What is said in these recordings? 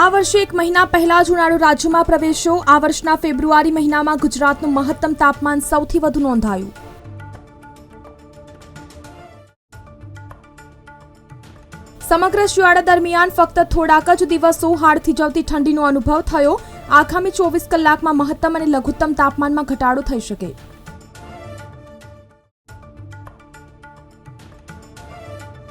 આ વર્ષે એક મહિના પહેલા જ ઉનાળો રાજ્યમાં પ્રવેશ્યો. આ વર્ષના ફેબ્રુઆરી મહિનામાં ગુજરાતનું મહત્તમ તાપમાન સૌથી વધુ નોંધાયું. સમગ્ર શિયાળા દરમિયાન ફક્ત થોડાક જ દિવસો હાડ થીજવતી ઠંડીનો અનુભવ થયો. આગામી ચોવીસ કલાકમાં મહત્તમ અને લઘુત્તમ તાપમાનમાં ઘટાડો થઈ શકે.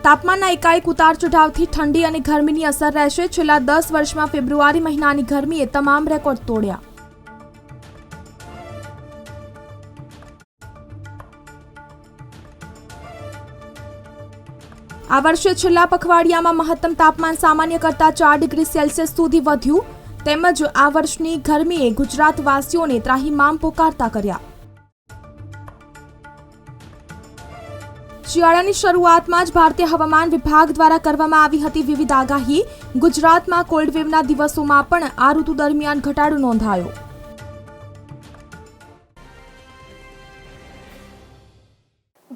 તાપમાનના એકાએક ઉતાર ચઢાવથી ઠંડી અને ગરમીની અસર રહેશે. છેલ્લા દસ વર્ષમાં ફેબ્રુઆરી મહિનાની ગરમીએ તમામ રેકોર્ડ તોડ્યા. આ વર્ષે છેલ્લા પખવાડિયામાં મહત્તમ તાપમાન સામાન્ય કરતાં ચાર ડિગ્રી સેલ્સિયસ સુધી વધ્યું. તેમજ આ વર્ષની ગરમીએ ગુજરાતવાસીઓને ત્રાહીમામ પોકારતા કર્યા. શિયાળાની શરૂઆતમાં જ ભારતીય હવામાન વિભાગ દ્વારા કરવામાં આવી હતી વિવિધ આગાહી. ગુજરાતમાં કોલ્ડવેવના દિવસોમાં પણ આ ઋતુ દરમિયાન ઘટાડો નોંધાયો.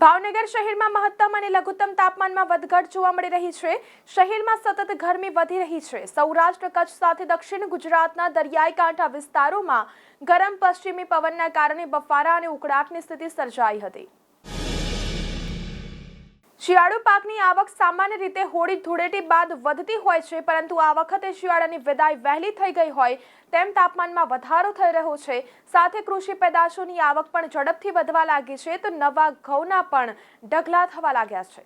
ભાવનગર શહેરમાં મહત્તમ અને લઘુત્તમ તાપમાનમાં વધઘટ જોવા મળી રહી છે. શહેરમાં સતત ગરમી વધી રહી છે. સૌરાષ્ટ્ર, કચ્છ સાથે દક્ષિણ ગુજરાતના દરિયાઈ કાંઠા વિસ્તારોમાં ગરમ પશ્ચિમી પવનના કારણે બફારા અને ઉકળાટની સ્થિતિ સર્જાઈ હતી. શિયાળુ પાકની આવક સામાન્ય રીતે હોળી ધૂળેટી બાદ વધતી હોય છે, પરંતુ આ વખતે શિયાળાની વિદાય વહેલી થઈ ગઈ હોય તેમ તાપમાનમાં વધારો થઈ રહ્યો છે. સાથે કૃષિ પેદાશોની આવક પણ ઝડપથી વધવા લાગી છે, તો નવા ઘઉંના પણ ઢગલા થવા લાગ્યા છે.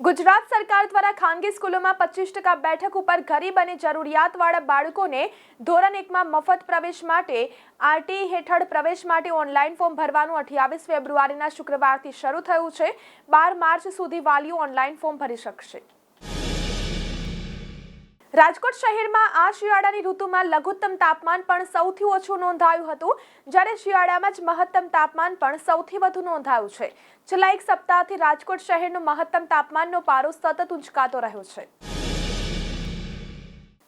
ગુજરાત સરકાર દ્વારા ખાનગી સ્કૂલોમાં પચીસ ટકા બેઠક ઉપર ગરીબ અને જરૂરિયાતવાળા બાળકોને ધોરણ એકમાં મફત પ્રવેશ માટે, આરટી હેઠળ પ્રવેશ માટે ઓનલાઈન ફોર્મ ભરવાનું અઠ્યાવીસ ફેબ્રુઆરીના શુક્રવારથી શરૂ થયું છે. બાર માર્ચ સુધી વાલીઓ ઓનલાઈન ફોર્મ ભરી શકશે. રાજકોટ શહેરમાં આ શિયાળાની ઋતુમાં લઘુત્તમ તાપમાન પણ સૌથી ઓછું નોંધાયું હતું, જ્યારે શિયાળામાં જ મહત્તમ તાપમાન પણ સૌથી વધુ નોંધાયું છે. છેલ્લા એક સપ્તાહથી રાજકોટ શહેરનું મહત્તમ તાપમાનનો પારો સતત ઉંચકાતો રહ્યો છે.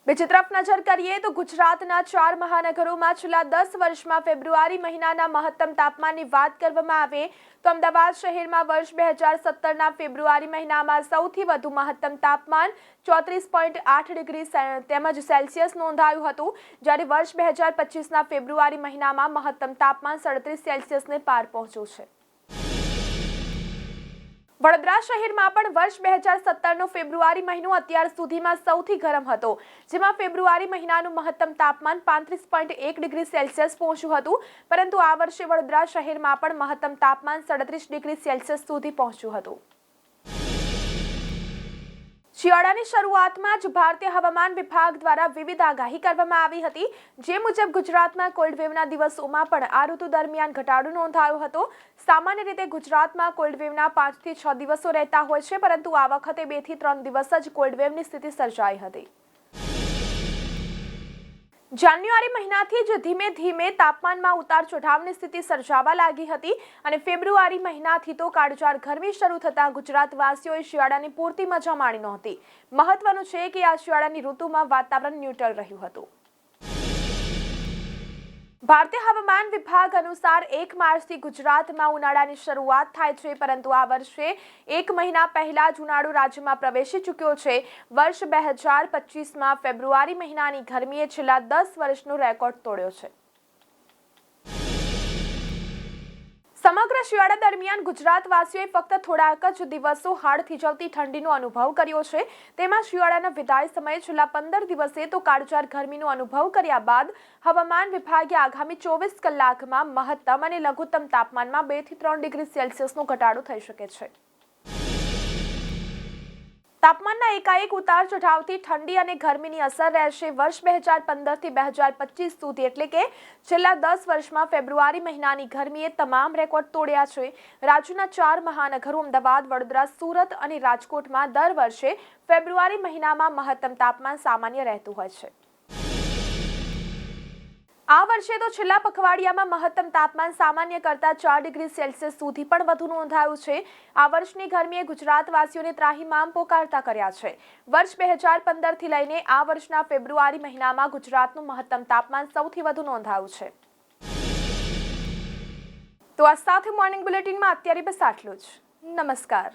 બીજી તરફ નજર કરીએ તો ગુજરાતના ચાર મહાનગરોમાં છેલ્લા દસ વર્ષમાં ફેબ્રુઆરી મહિનાના મહત્તમ તાપમાનની વાત કરવામાં આવે તો અમદાવાદ શહેરમાં વર્ષ બે હજાર સત્તરના ફેબ્રુઆરી મહિનામાં સૌથી વધુ મહત્તમ તાપમાન ચોત્રીસ પોઈન્ટ આઠ ડિગ્રી તેમજ સેલ્સિયસ નોંધાયું હતું. જ્યારે વર્ષ બે હજાર પચીસના ફેબ્રુઆરી મહિનામાં મહત્તમ તાપમાન સડત્રીસ સેલ્સિયસને પાર પહોંચ્યું છે. વડોદરા શહેરમાં પણ વર્ષ બે હજાર સત્તરનો ફેબ્રુઆરી મહિનો અત્યાર સુધીમાં સૌથી ગરમ હતો, જેમાં ફેબ્રુઆરી મહિનાનું મહત્તમ તાપમાન પાંત્રીસ પોઈન્ટ એક ડિગ્રી સેલ્સિયસ પહોંચ્યું હતું, પરંતુ આ વર્ષે વડોદરા શહેરમાં પણ મહત્તમ તાપમાન સડત્રીસ ડિગ્રી સેલ્સિયસ સુધી પહોંચ્યું હતું. શિયાળાની શરૂઆતમાં જ ભારતીય હવામાન વિભાગ દ્વારા વિવિધ આગાહી કરવામાં આવી હતી. જે મુજબ ગુજરાતમાં કોલ્ડવેવના દિવસોમાં પણ આ ઋતુ દરમિયાન ઘટાડો નોંધાયો હતો. સામાન્ય રીતે ગુજરાતમાં કોલ્ડવેવના પાંચથી છ દિવસો રહેતા હોય છે, પરંતુ આ વખતે બેથી ત્રણ દિવસ જ કોલ્ડવેવની સ્થિતિ સર્જાઈ હતી. જાન્યુઆરી મહિનાથી જ ધીમે ધીમે તાપમાનમાં ઉતાર ચઢાવની સ્થિતિ સર્જાવા લાગી હતી અને ફેબ્રુઆરી મહિનાથી તો કાળજાર ગરમી શરૂ થતાં ગુજરાતવાસીઓએ શિયાળાની પૂરતી મજા માણી નહોતી. મહત્વનું છે કે આ શિયાળાની ઋતુમાં વાતાવરણ ન્યુટ્રલ રહ્યું હતું. ભારતીય હવામાન વિભાગ અનુસાર એક માર્ચથી ગુજરાતમાં ઉનાળાની શરૂઆત થાય છે, પરંતુ આ વર્ષે એક મહિના પહેલા જ ઉનાળો રાજ્યમાં પ્રવેશી ચૂક્યો છે. વર્ષ બે હજાર પચીસમાં ફેબ્રુઆરી મહિનાની ગરમીએ છેલ્લા દસ વર્ષનો રેકોર્ડ તોડ્યો છે. સમગ્ર શિયાળા દરમિયાન ગુજરાતવાસીઓએ ફક્ત થોડાક જ દિવસો હાડ થીજવતી ઠંડીનો અનુભવ કર્યો છે. તેમાં શિયાળાના વિદાય સમયે છેલ્લા પંદર દિવસે તો કાળજાર ગરમીનો અનુભવ કર્યા બાદ હવામાન વિભાગે આગામી ચોવીસ કલાકમાં મહત્તમ અને લઘુત્તમ તાપમાનમાં બેથી ત્રણ ડિગ્રી સેલ્સિયસનો ઘટાડો થઈ શકે છે. તાપમાનના એકાએક ઉતાર ચઢાવથી ઠંડી અને ગરમીની અસર રહેશે. વર્ષ બે હજાર પંદરથી બે હજાર પચીસ સુધી એટલે કે છેલ્લા દસ વર્ષમાં ફેબ્રુઆરી મહિનાની ગરમીએ તમામ રેકોર્ડ તોડ્યા છે. રાજ્યના ચાર મહાનગરો, અમદાવાદ, વડોદરા, સુરત અને રાજકોટમાં દર વર્ષે ફેબ્રુઆરી મહિનામાં મહત્તમ તાપમાન સામાન્ય રહેતું હોય છે. આ વર્ષે તો છેલ્લા પખવાડિયામાં મહત્તમ તાપમાન સામાન્ય કરતાં ચાર ડિગ્રી સેલ્સિયસ સુધી પણ વધુ નોંધાયું છે. આ વર્ષની ગરમીએ ગુજરાતવાસીઓને ત્રાહીમામ પોકારતા કર્યા છે. વર્ષ બે હજાર પંદરથી લઈને આ વર્ષના ફેબ્રુઆરી મહિનામાં ગુજરાતનું મહત્તમ તાપમાન સૌથી વધુ નોંધાયું છે. તો આ સાથે મોર્નિંગ બુલેટિનમાં અત્યારે બસ આટલું જ. નમસ્કાર.